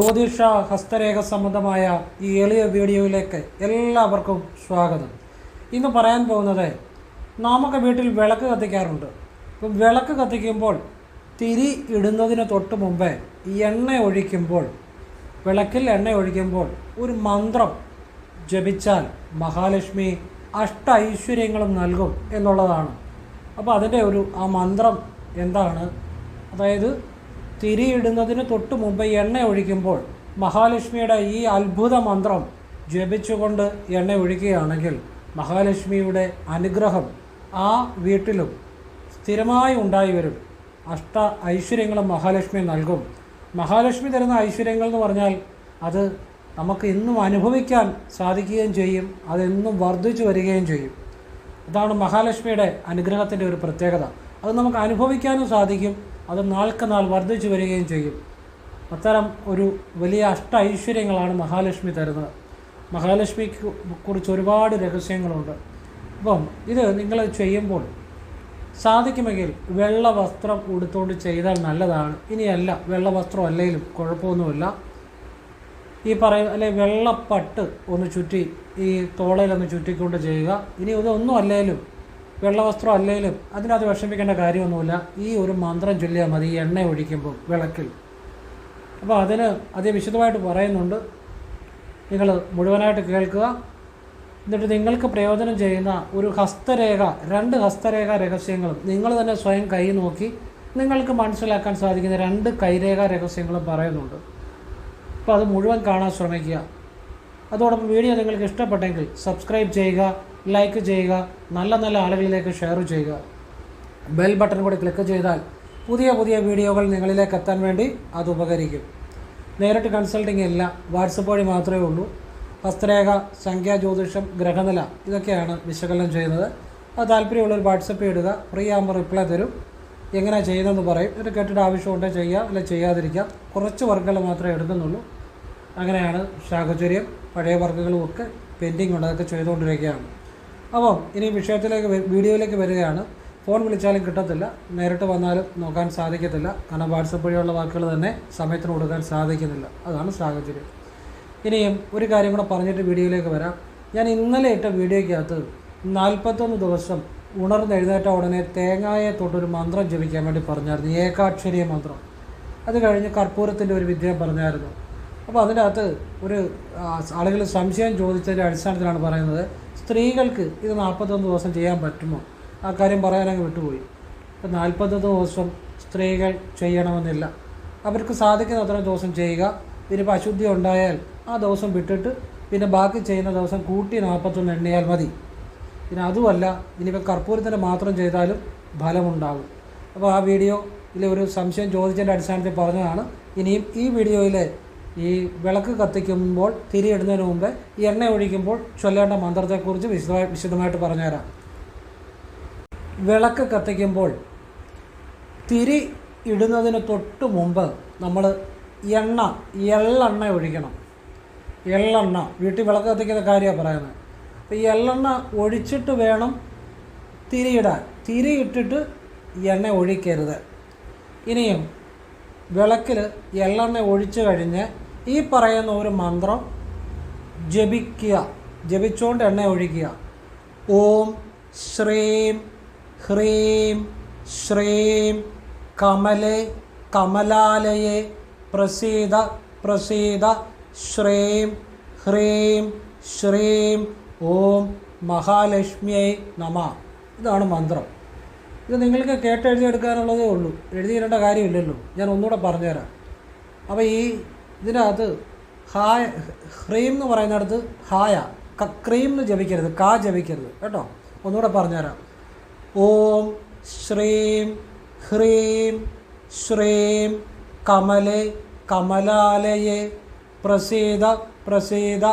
ജ്യോതിഷ ഹസ്തരേഖ സംബന്ധമായ ഈ എളിയ വീഡിയോയിലേക്ക് എല്ലാവർക്കും സ്വാഗതം. ഇന്ന് പറയാൻ പോകുന്നത് നമുക്ക് വീട്ടിൽ വിളക്ക് കത്തിക്കാറുണ്ട്. ഇപ്പം വിളക്ക് കത്തിക്കുമ്പോൾ തിരി ഇടുന്നതിന് തൊട്ട് മുമ്പേ എണ്ണ ഒഴിക്കുമ്പോൾ വിളക്കിൽ എണ്ണ ഒഴിക്കുമ്പോൾ ഒരു മന്ത്രം ജപിച്ചാൽ മഹാലക്ഷ്മി അഷ്ട ഐശ്വര്യങ്ങളും നൽകും എന്നുള്ളതാണ്. അപ്പോൾ അതിന്റെ ഒരു ആ മന്ത്രം എന്താണ്? അതായത് തിരിയിടുന്നതിന് തൊട്ട് മുമ്പ് എണ്ണ ഒഴിക്കുമ്പോൾ മഹാലക്ഷ്മിയുടെ ഈ അത്ഭുത മന്ത്രം ജപിച്ചുകൊണ്ട് എണ്ണ ഒഴിക്കുകയാണെങ്കിൽ മഹാലക്ഷ്മിയുടെ അനുഗ്രഹം ആ വീട്ടിലും സ്ഥിരമായി ഉണ്ടായി വരും. അഷ്ട ഐശ്വര്യങ്ങളും മഹാലക്ഷ്മി നൽകും. മഹാലക്ഷ്മി തരുന്ന ഐശ്വര്യങ്ങൾ എന്ന് പറഞ്ഞാൽ അത് നമുക്ക് ഇന്നും അനുഭവിക്കാൻ സാധിക്കുകയും ചെയ്യും അതെന്നും വർദ്ധിച്ചു വരികയും ചെയ്യും. അതാണ് മഹാലക്ഷ്മിയുടെ അനുഗ്രഹത്തിന്റെ ഒരു പ്രത്യേകത. അത് നമുക്ക് അനുഭവിക്കാനും സാധിക്കും അത് നാൾക്ക് നാൾ വർദ്ധിച്ചു വരികയും ചെയ്യും. അത്തരം ഒരു വലിയ അഷ്ട ഐശ്വര്യങ്ങളാണ് മഹാലക്ഷ്മി തരുന്നത്. മഹാലക്ഷ്മിക്ക് കുറിച്ച് ഒരുപാട് രഹസ്യങ്ങളുണ്ട്. അപ്പം ഇത് നിങ്ങൾ ചെയ്യുമ്പോൾ സാധിക്കുമെങ്കിൽ വെള്ള വസ്ത്രം ഉടുത്തുകൊണ്ട് ചെയ്താൽ നല്ലതാണ്. ഇനിയല്ല വെള്ള വസ്ത്രം അല്ലെങ്കിലും കുഴപ്പമൊന്നുമില്ല. ഈ പറയ അല്ലെ വെള്ളപ്പട്ട് ഒന്ന് ചുറ്റി ഈ തോളയിലൊന്ന് ചുറ്റിക്കൊണ്ട് ചെയ്യുക. ഇനി ഇതൊന്നും അല്ലേലും വെള്ളവസ്ത്രം അല്ലെങ്കിലും അതിനകത്ത് വിഷമിക്കേണ്ട കാര്യമൊന്നുമില്ല. ഈ ഒരു മന്ത്രം ചൊല്ലിയാൽ മതി ഈ എണ്ണ ഒഴിക്കുമ്പോൾ വിളക്കിൽ. അപ്പോൾ അതിന് അതി വിശദമായിട്ട് പറയുന്നുണ്ട്. നിങ്ങൾ മുഴുവനായിട്ട് കേൾക്കുക. എന്നിട്ട് നിങ്ങൾക്ക് പ്രയോജനം ചെയ്യുന്ന ഒരു ഹസ്തരേഖ രണ്ട് ഹസ്തരേഖ രഹസ്യങ്ങളും നിങ്ങൾ തന്നെ സ്വയം കൈ നോക്കി നിങ്ങൾക്ക് മനസ്സിലാക്കാൻ സാധിക്കുന്ന രണ്ട് കൈരേഖ രഹസ്യങ്ങളും പറയുന്നുണ്ട്. അപ്പോൾ അത് മുഴുവൻ കാണാൻ ശ്രമിക്കുക. അതോടൊപ്പം വീഡിയോ നിങ്ങൾക്ക് ഇഷ്ടപ്പെട്ടെങ്കിൽ സബ്സ്ക്രൈബ് ചെയ്യുക. ലൈക്ക് ചെയ്യുക നല്ല നല്ല ആളുകളിലേക്ക് ഷെയർ ചെയ്യുക. ബെൽ ബട്ടൺ കൂടി ക്ലിക്ക് ചെയ്താൽ പുതിയ പുതിയ വീഡിയോകൾ നിങ്ങളിലേക്ക് എത്താൻ വേണ്ടി അത് ഉപകരിക്കും. നേരിട്ട് കൺസൾട്ടിംഗ് ഇല്ല വാട്സപ്പ് വഴി മാത്രമേ ഉള്ളൂ. ഹസ്തരേഖ സംഖ്യാ ജ്യോതിഷം ഗ്രഹനില ഇതൊക്കെയാണ് വിശകലനം ചെയ്യുന്നത്. അത് താല്പര്യമുള്ളൊരു വാട്സപ്പ് ഇടുക ഫ്രീ ആകുമ്പോൾ റിപ്ലൈ തരും. എങ്ങനെയാണ് ചെയ്യുന്നതെന്ന് പറയും. ഇത് കേട്ടിട്ട് ആവശ്യമുണ്ടെങ്കിൽ ചെയ്യുക അല്ലെ ചെയ്യാതിരിക്കാം. കുറച്ച് വർക്കുകൾ മാത്രമേ എടുക്കുന്നുള്ളൂ. അങ്ങനെയാണ് സാഹചര്യം പഴയ വർക്കുകളും ഒക്കെ പെൻഡിങ് ഉണ്ട് അതൊക്കെ ചെയ്തുകൊണ്ടിരിക്കുകയാണ്. അപ്പം ഇനി വിഷയത്തിലേക്ക് വീഡിയോയിലേക്ക് വരികയാണ്. ഫോൺ വിളിച്ചാലും കിട്ടത്തില്ല. നേരിട്ട് വന്നാലും നോക്കാൻ സാധിക്കത്തില്ല. കാരണം വാട്സപ്പ് വഴിയുള്ള വാക്കുകൾ തന്നെ സമയത്തിന് കൊടുക്കാൻ സാധിക്കുന്നില്ല. അതാണ് സാഹചര്യം. ഇനിയും ഒരു കാര്യം കൂടെ പറഞ്ഞിട്ട് വീഡിയോയിലേക്ക് വരാം. ഞാൻ ഇന്നലെ ഇട്ട വീഡിയോയ്ക്കകത്ത് നാൽപ്പത്തൊന്ന് ദിവസം ഉണർന്നെഴുന്നേറ്റ ഉടനെ തേങ്ങായെ തൊട്ടൊരു മന്ത്രം ജപിക്കാൻ വേണ്ടി പറഞ്ഞായിരുന്നു. ഏകാക്ഷരീയ മന്ത്രം. അത് കഴിഞ്ഞ് കർപ്പൂരത്തിന്റെ ഒരു വിദ്യ പറഞ്ഞായിരുന്നു. അപ്പോൾ അതിന്റെ അകത്ത് ഒരു ആളുകൾ സംശയം ചോദിച്ചതിന്റെ അടിസ്ഥാനത്തിലാണ് പറയുന്നത്. സ്ത്രീകൾക്ക് ഇത് നാൽപ്പത്തൊന്ന് ദിവസം ചെയ്യാൻ പറ്റുമോ? ആ കാര്യം പറയാനങ്ങ് വിട്ടുപോയി. അപ്പോൾ നാൽപ്പത്തൊന്ന് ദിവസം സ്ത്രീകൾ ചെയ്യണമെന്നില്ല. അവർക്ക് സാധിക്കുന്ന അത്രയും ദിവസം ചെയ്യുക. ഇനിയിപ്പോൾ അശുദ്ധി ഉണ്ടായാൽ ആ ദിവസം വിട്ടിട്ട് പിന്നെ ബാക്കി ചെയ്യുന്ന ദിവസം കൂട്ടി നാൽപ്പത്തൊന്ന് എണ്ണിയാൽ മതി. പിന്നെ അതുമല്ല ഇനിയിപ്പോൾ കർപ്പൂരത്തിന്റെ മാത്രം ചെയ്താലും ഫലമുണ്ടാകും. അപ്പോൾ ആ വീഡിയോ ഇതിലെ ഒരു സംശയം ചോദിച്ചതിന്റെ അടിസ്ഥാനത്തിൽ പറഞ്ഞതാണ്. ഇനിയും ഈ വീഡിയോയിൽ ഈ വിളക്ക് കത്തിക്കുമ്പോൾ തിരിയിടുന്നതിന് മുമ്പ് എണ്ണ ഒഴിക്കുമ്പോൾ ചൊല്ലേണ്ട മന്ത്രത്തെക്കുറിച്ച് വിശദമായി വിശദമായിട്ട് പറഞ്ഞുതരാം. വിളക്ക് കത്തിക്കുമ്പോൾ തിരി ഇടുന്നതിന് തൊട്ട് മുമ്പ് നമ്മൾ എണ്ണ എള്ളെണ്ണ ഒഴിക്കണം. എള്ളെണ്ണ വീട്ടിൽ വിളക്ക് കത്തിക്കുന്ന കാര്യമാണ് പറയുന്നത്. അപ്പോൾ ഈ എള്ളെണ്ണ ഒഴിച്ചിട്ട് വേണം തിരിയിടാൻ തിരിയിട്ടിട്ട് എണ്ണ ഒഴിക്കരുത്. ഇനിയും വിളക്കിൽ എള്ളെണ്ണ ഒഴിച്ചു കഴിഞ്ഞ് ഈ പറയുന്ന ഒരു മന്ത്രം ജപിക്കുക. ജപിച്ചുകൊണ്ട് എണ്ണ ഒഴിക്കുക. ഓം ശ്രീം ഹ്രീം ശ്രീം കമലേ കമലാലയെ പ്രസീത പ്രസീത ശ്രീം ഹ്രീം ശ്രീം ഓം മഹാലക്ഷ്മിയെ നമ. ഇതാണ് മന്ത്രം. ഇത് നിങ്ങൾക്ക് കേട്ടെഴുതിയെടുക്കാനുള്ളതേ ഉള്ളൂ. എഴുതിയിടേണ്ട കാര്യമില്ലല്ലോ. ഞാൻ ഒന്നുകൂടെ പറഞ്ഞുതരാം. അപ്പോൾ ഈ ഇതിനകത്ത് ഹായ ഹ്രീം എന്ന് പറയുന്നിടത്ത് ഹായ ക്രീം എന്ന് ജപിക്കരുത് കാ ജപിക്കരുത്. കേട്ടോ? ഒന്നുകൂടെ പറഞ്ഞുതരാം. ഓം ശ്രീം ഹ്രീം ശ്രീം കമലേ കമലാലയെ പ്രസീത പ്രസീത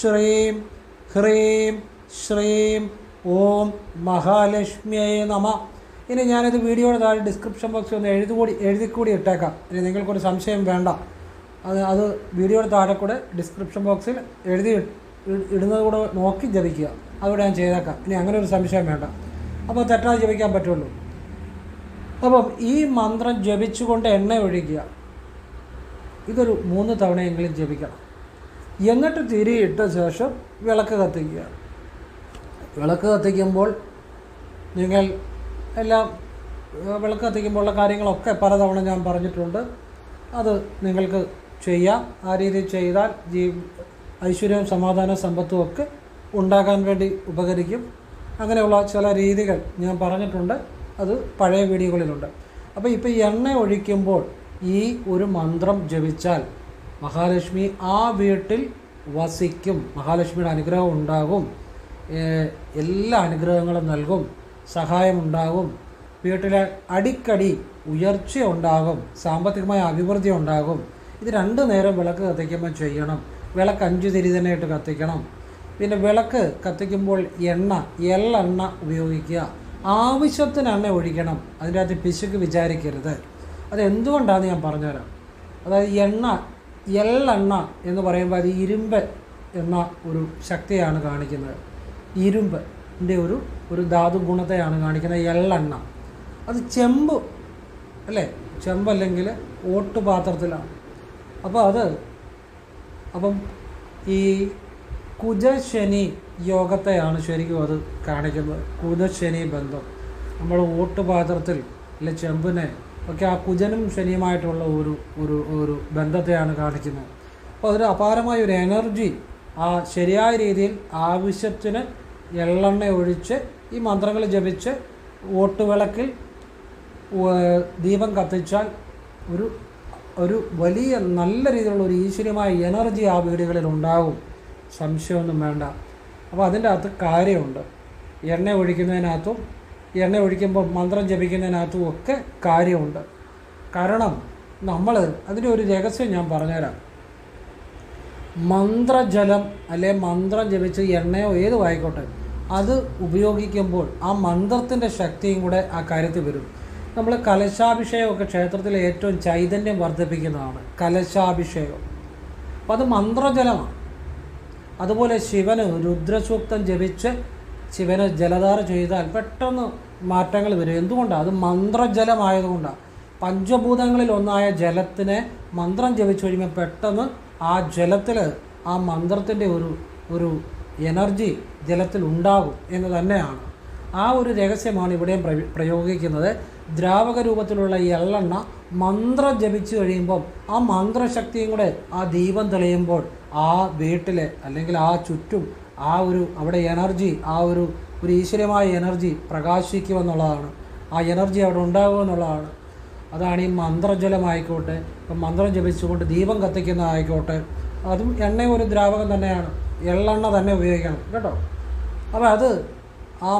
ശ്രീം ഹ്രീം ശ്രീം ഓം മഹാലക്ഷ്മിയെ നമ. ഇനി ഞാനിത് വീഡിയോയുടെ താഴെ ഡിസ്ക്രിപ്ഷൻ ബോക്സിൽ ഒന്ന് എഴുതുകൂടി എഴുതി കൂടി ഇട്ടേക്കാം. ഇനി നിങ്ങൾക്കൊരു സംശയം വേണ്ട. അത് അത് വീഡിയോയുടെ താഴെ കൂടെ ഡിസ്ക്രിപ്ഷൻ ബോക്സിൽ എഴുതി ഇടുന്നത് കൂടെ നോക്കി ജപിക്കുക. അതുകൂടെ ഞാൻ ചെയ്തേക്കാം. ഇനി അങ്ങനെ ഒരു സംശയം വേണ്ട. അപ്പോൾ തെറ്റാതെ ജപിക്കാൻ പറ്റുള്ളൂ. അപ്പം ഈ മന്ത്രം ജപിച്ചുകൊണ്ട് എണ്ണ ഒഴിക്കുക. ഇതൊരു മൂന്ന് തവണയെങ്കിലും ജപിക്കണം. എന്നിട്ട് തിരിയിട്ട ശേഷം വിളക്ക് കത്തിക്കുക. വിളക്ക് കത്തിക്കുമ്പോൾ നിങ്ങൾ എല്ലാം വിളക്ക് കത്തിക്കുമ്പോഴുള്ള കാര്യങ്ങളൊക്കെ പലതവണ ഞാൻ പറഞ്ഞിട്ടുണ്ട്. അത് നിങ്ങൾക്ക് ചെയ്യാം. ആ രീതിയിൽ ചെയ്താൽ ജീ ഐശ്വര്യവും സമാധാനവും സമ്പത്തും ഒക്കെ ഉണ്ടാകാൻ വേണ്ടി ഉപകരിക്കും. അങ്ങനെയുള്ള ചില രീതികൾ ഞാൻ പറഞ്ഞിട്ടുണ്ട്. അത് പഴയ വീഡിയോകളിലുണ്ട്. അപ്പോൾ ഇപ്പോൾ എണ്ണ ഒഴിക്കുമ്പോൾ ഈ ഒരു മന്ത്രം ജപിച്ചാൽ മഹാലക്ഷ്മി ആ വീട്ടിൽ വസിക്കും. മഹാലക്ഷ്മിയുടെ അനുഗ്രഹം ഉണ്ടാകും. എല്ലാ അനുഗ്രഹങ്ങളും നൽകും. സഹായമുണ്ടാകും. വീട്ടിലെ അടിക്കടി ഉയർച്ച ഉണ്ടാകും സാമ്പത്തികമായ അഭിവൃദ്ധി ഉണ്ടാകും ഇത് രണ്ട് നേരം വിളക്ക് കത്തിക്കുമ്പോൾ ചെയ്യണം. വിളക്ക് അഞ്ച് തിരി തന്നെ ഇട്ട് കത്തിക്കണം. പിന്നെ വിളക്ക് കത്തിക്കുമ്പോൾ എണ്ണ എള്ളെണ്ണ ഉപയോഗിക്കുക. ആവശ്യത്തിന് എണ്ണ ഒഴിക്കണം. അതിന്റെ അകത്ത് പിശുക്ക് വിചാരിക്കരുത്. അത് എന്തുകൊണ്ടാണെന്ന് ഞാൻ പറഞ്ഞുതരാം. അതായത് എണ്ണ എള്ളെണ്ണ എന്ന് പറയുമ്പോൾ അത് ഇരുമ്പ് എന്ന ഒരു ശക്തിയാണ് കാണിക്കുന്നത്. ഇരുമ്പിന്റെ ഒരു ഒരു ധാതു ഗുണത്തെയാണ് കാണിക്കുന്നത് എള്ളെണ്ണ. അത് ചെമ്പ് അല്ലേ? ചെമ്പല്ലെങ്കിൽ ഓട്ടുപാത്രത്തിലാണ് അപ്പോൾ അത് അപ്പം ഈ കുജശനി യോഗത്തെയാണ് ശരിക്കും അത് കാണിക്കുന്നത് കുജശനി ബന്ധം. നമ്മൾ ഓട്ടുപാത്രത്തിൽ അല്ലെ ചെമ്പിനെ ഒക്കെ ആ കുജനും ശനിയുമായിട്ടുള്ള ഒരു ഒരു ഒരു ബന്ധത്തെയാണ് കാണിക്കുന്നത്. അപ്പോൾ അതൊരു അപാരമായ ഒരു എനർജി ആ ശരിയായ രീതിയിൽ ആവശ്യത്തിന് എള്ളെണ്ണ ഒഴിച്ച് ഈ മന്ത്രങ്ങൾ ജപിച്ച് ഓട്ടുവിളക്കിൽ ദീപം കത്തിച്ചാൽ ഒരു ഒരു വലിയ നല്ല രീതിയിലുള്ള ഒരു ഈശ്വര്യമായ എനർജി ആ വീടുകളിൽ ഉണ്ടാകും സംശയമൊന്നും വേണ്ട. അപ്പോൾ അതിന്റെ അകത്ത് കാര്യമുണ്ട്. എണ്ണ ഒഴിക്കുന്നതിനകത്തും എണ്ണ ഒഴിക്കുമ്പോൾ മന്ത്രം ജപിക്കുന്നതിനകത്തും ഒക്കെ കാര്യമുണ്ട്. കാരണം നമ്മൾ അതിന്റെ ഒരു രഹസ്യം ഞാൻ പറഞ്ഞുതരാം. മന്ത്രജലം അല്ലെ മന്ത്രം ജപിച്ച് എണ്ണയോ ഏതും ആയിക്കോട്ടെ അത് ഉപയോഗിക്കുമ്പോൾ ആ മന്ത്രത്തിന്റെ ശക്തിയും കൂടെ ആ കാര്യത്തിൽ വരും. നമ്മൾ കലശാഭിഷേകമൊക്കെ ക്ഷേത്രത്തിലെ ഏറ്റവും ചൈതന്യം വർദ്ധിപ്പിക്കുന്നതാണ് കലശാഭിഷേകം. അപ്പം അത് മന്ത്രജലമാണ്. അതുപോലെ ശിവന് രുദ്രസൂക്തം ജപിച്ച് ശിവന് ജലധാര ചെയ്താൽ പെട്ടെന്ന് മാറ്റങ്ങൾ വരും. എന്തുകൊണ്ടാണ് അത് മന്ത്രജലമായതുകൊണ്ടാണ് പഞ്ചഭൂതങ്ങളിൽ ഒന്നായ ജലത്തിനെ മന്ത്രം ജപിച്ചു കഴിയുമ്പോൾ പെട്ടെന്ന് ആ ജലത്തിൽ ആ മന്ത്രത്തിന്റെ ഒരു ഒരു എനർജി ജലത്തിൽ ഉണ്ടാകും എന്ന് തന്നെയാണ്. ആ ഒരു രഹസ്യമാണ് ഇവിടെയും പ്രയോ- പ്രയോഗിക്കുന്നത്. ദ്രാവക രൂപത്തിലുള്ള ഈ എള്ളെണ്ണ മന്ത്രം ജപിച്ചു കഴിയുമ്പം ആ മന്ത്രശക്തിയും കൂടെ ആ ദീപം തെളിയുമ്പോൾ ആ വീട്ടിൽ അല്ലെങ്കിൽ ആ ചുറ്റും ആ ഒരു അവിടെ എനർജി ആ ഒരു ഒരു ഈശ്വരമായ എനർജി പ്രകാശിക്കുമെന്നുള്ളതാണ്. ആ എനർജി അവിടെ ഉണ്ടാകുമെന്നുള്ളതാണ്. അതാണ് ഈ മന്ത്രജലമായിക്കോട്ടെ ഇപ്പം മന്ത്രം ജപിച്ചുകൊണ്ട് ദീപം കത്തിക്കുന്നതായിക്കോട്ടെ അതും എണ്ണ ഒരു ദ്രാവകം തന്നെയാണ്. എള്ളെണ്ണ തന്നെ ഉപയോഗിക്കണം കേട്ടോ? അപ്പോൾ അത് ആ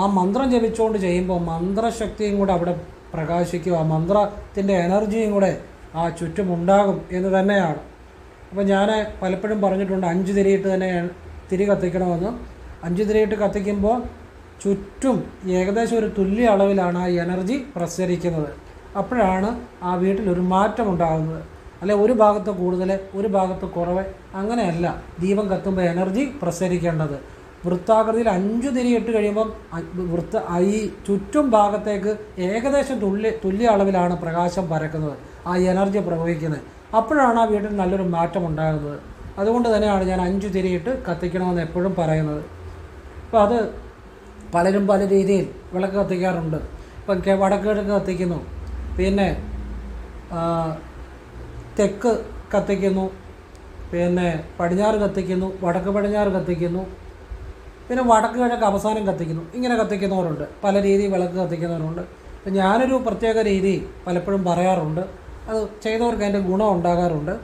ആ മന്ത്രം ജപിച്ചുകൊണ്ട് ചെയ്യുമ്പോൾ മന്ത്രശക്തിയും കൂടെ അവിടെ പ്രകാശിക്കും ആ മന്ത്രത്തിന്റെ എനർജിയും കൂടെ ആ ചുറ്റുമുണ്ടാകും എന്ന് തന്നെയാണ്. അപ്പോൾ ഞാൻ പലപ്പോഴും പറഞ്ഞിട്ടുണ്ട് അഞ്ച് തിരിയിട്ട് തന്നെ തിരി കത്തിക്കണമെന്ന്. അഞ്ച് തിരിയിട്ട് കത്തിക്കുമ്പോൾ ചുറ്റും ഏകദേശം ഒരു തുല്യ അളവിലാണ് ആ എനർജി പ്രസരിക്കുന്നത്. അപ്പോഴാണ് ആ വീട്ടിലൊരു മാറ്റം ഉണ്ടാകുന്നത്. അല്ലെ ഒരു ഭാഗത്ത് കൂടുതൽ ഒരു ഭാഗത്ത് കുറവ് അങ്ങനെയല്ല. ദീപം കത്തുമ്പോൾ എനർജി പ്രസരിക്കേണ്ടത്. വൃത്താകൃതിയിൽ അഞ്ചു തിരിയിട്ട് കഴിയുമ്പം വൃത്ത ഈ ചുറ്റും ഭാഗത്തേക്ക് ഏകദേശം തുല്യ തുല്യ അളവിലാണ് പ്രകാശം പരക്കുന്നത് ആ എനർജി പ്രവഹിക്കുന്നത്. അപ്പോഴാണ് ആ വീട്ടിൽ നല്ലൊരു മാറ്റം ഉണ്ടാകുന്നത്. അതുകൊണ്ട് തന്നെയാണ് ഞാൻ അഞ്ചു തിരിയിട്ട് കത്തിക്കണമെന്ന് എപ്പോഴും പറയുന്നത്. അപ്പോൾ അത് പലരും പല രീതിയിൽ വിളക്ക് കത്തിക്കാറുണ്ട്. ഇപ്പം വടക്ക് കിഴക്ക് കത്തിക്കുന്നു. പിന്നെ തെക്ക് കത്തിക്കുന്നു. പിന്നെ പടിഞ്ഞാറ് കത്തിക്കുന്നു വടക്ക് പടിഞ്ഞാറ് കത്തിക്കുന്നു. പിന്നെ വടക്ക് കിഴക്ക് അവസാനം കത്തിക്കുന്നു. ഇങ്ങനെ കത്തിക്കുന്നവരുണ്ട്. പല രീതിയിൽ വിളക്ക് കത്തിക്കുന്നവരുണ്ട്. അപ്പം ഞാനൊരു പ്രത്യേക രീതി പലപ്പോഴും പറയാറുണ്ട്. അത് ചെയ്തവർക്ക് അതിന്റെ ഗുണം ഉണ്ടാകാറുണ്ട്.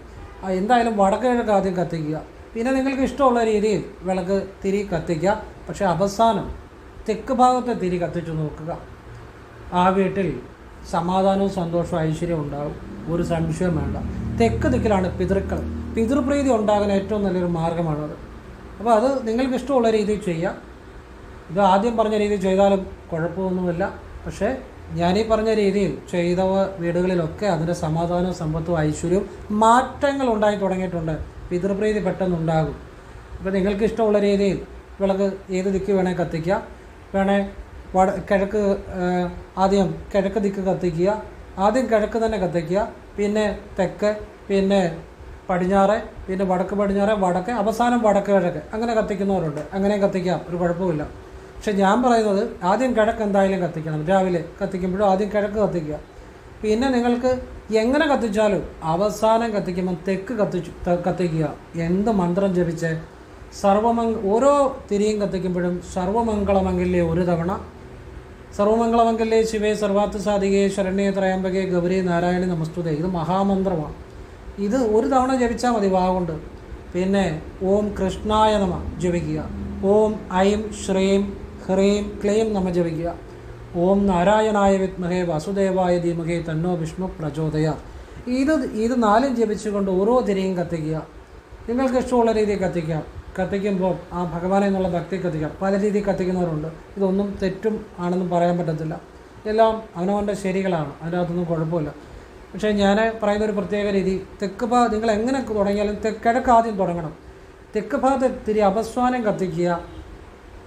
എന്തായാലും വടക്ക് കിഴക്ക് ആദ്യം കത്തിക്കുക. പിന്നെ നിങ്ങൾക്ക് ഇഷ്ടമുള്ള രീതിയിൽ വിളക്ക് തിരി കത്തിക്കുക. പക്ഷേ അവസാനം തെക്ക് ഭാഗത്തെ തിരി കത്തിച്ചു നോക്കുക. ആ വീട്ടിൽ സമാധാനവും സന്തോഷവും ഐശ്വര്യവും ഉണ്ടാകും ഒരു സംശയവും വേണ്ട. തെക്ക് ദിക്കിലാണ് പിതൃക്കൾ പിതൃപ്രീതി ഉണ്ടാകാൻ ഏറ്റവും നല്ലൊരു മാർഗമാണത് അപ്പോൾ അത് നിങ്ങൾക്ക് ഇഷ്ടമുള്ള രീതിയിൽ ചെയ്യാം. ഇത് ആദ്യം പറഞ്ഞ രീതിയിൽ ചെയ്താലും കുഴപ്പമൊന്നുമില്ല. പക്ഷേ ഞാനീ പറഞ്ഞ രീതിയിൽ ചെയ്ത വീടുകളിലൊക്കെ അതിന്റെ സമാധാനവും സമ്പത്തും ഐശ്വര്യവും മാറ്റങ്ങൾ ഉണ്ടായി തുടങ്ങിയിട്ടുണ്ട്. പിതൃപ്രീതി പെട്ടെന്നുണ്ടാകും. അപ്പോൾ നിങ്ങൾക്ക് ഇഷ്ടമുള്ള രീതിയിൽ വിളക്ക് ഏത് ദിക്ക് വേണേൽ കത്തിക്കാം. വേണേൽ വട കിഴക്ക് ആദ്യം കിഴക്ക് ദിക്ക് കത്തിക്കുക ആദ്യം കിഴക്ക് തന്നെ കത്തിക്കുക പിന്നെ തെക്ക് പിന്നെ പടിഞ്ഞാറ് പിന്നെ വടക്ക് പടിഞ്ഞാറ് വടക്ക് അവസാനം വടക്ക് കിഴക്ക്. അങ്ങനെ കത്തിക്കുന്നവരുണ്ട്. അങ്ങനെയും കത്തിക്കാം. ഒരു കുഴപ്പമില്ല പക്ഷെ ഞാൻ പറയുന്നത് ആദ്യം കിഴക്ക് എന്തായാലും കത്തിക്കണം. രാവിലെ കത്തിക്കുമ്പോഴും ആദ്യം കിഴക്ക് കത്തിക്കുക. പിന്നെ നിങ്ങൾക്ക് എങ്ങനെ കത്തിച്ചാലും അവസാനം കത്തിക്കുമ്പോൾ തെക്ക് കത്തിച്ചു കത്തിക്കുക. എന്ത് മന്ത്രം ജപിച്ച്? സർവമംഗ ഓരോ തിരിയും കത്തിക്കുമ്പോഴും സർവമംഗളമംഗല്യ ഒരു തവണ സർവമംഗളമംഗല്യേ ശിവേ സർവാർത്ഥ സാധികേ ശരണ്യേ ത്രയംബകേ ഗൗരി നാരായണി നമസ്തുതേ. ഇത് മഹാമന്ത്രമാണ്. ഇത് ഒരു തവണ ജപിച്ചാൽ മതി വാഗുണ്ട് പിന്നെ ഓം കൃഷ്ണായ നമ ജപിക്കുക. ഓം ഐം ശ്രീം ഹ്രീം ക്ലീം നമ ജപിക്കുക. ഓം നാരായണായ വിത്മഹേ വാസുദേവായ ധീമഹേ തന്നോ വിഷ്ണു പ്രചോദയ. ഇത് ഇത് നാലും ജപിച്ചുകൊണ്ട് ഓരോ തിരിയും കത്തിക്കുക. നിങ്ങൾക്ക് ഇഷ്ടമുള്ള രീതിയിൽ കത്തിക്കാം. കത്തിക്കുമ്പോൾ ആ ഭഗവാനെ എന്നുള്ള ഭക്തി കത്തിക്കാം. പല രീതിയിൽ കത്തിക്കുന്നവരുണ്ട്. ഇതൊന്നും തെറ്റും ആണെന്നും പറയാൻ പറ്റത്തില്ല. എല്ലാം അവനവന്റെ ശരികളാണ്. അതിനകത്തൊന്നും കുഴപ്പമില്ല. പക്ഷേ ഞാൻ പറയുന്ന ഒരു പ്രത്യേക രീതി. തെക്ക് ഭാഗം നിങ്ങൾ എങ്ങനെ തുടങ്ങിയാലും കിഴക്ക് ആദ്യം തുടങ്ങണം. തെക്ക് ഭാഗത്ത് തിരി അവസാനം കത്തിക്കുക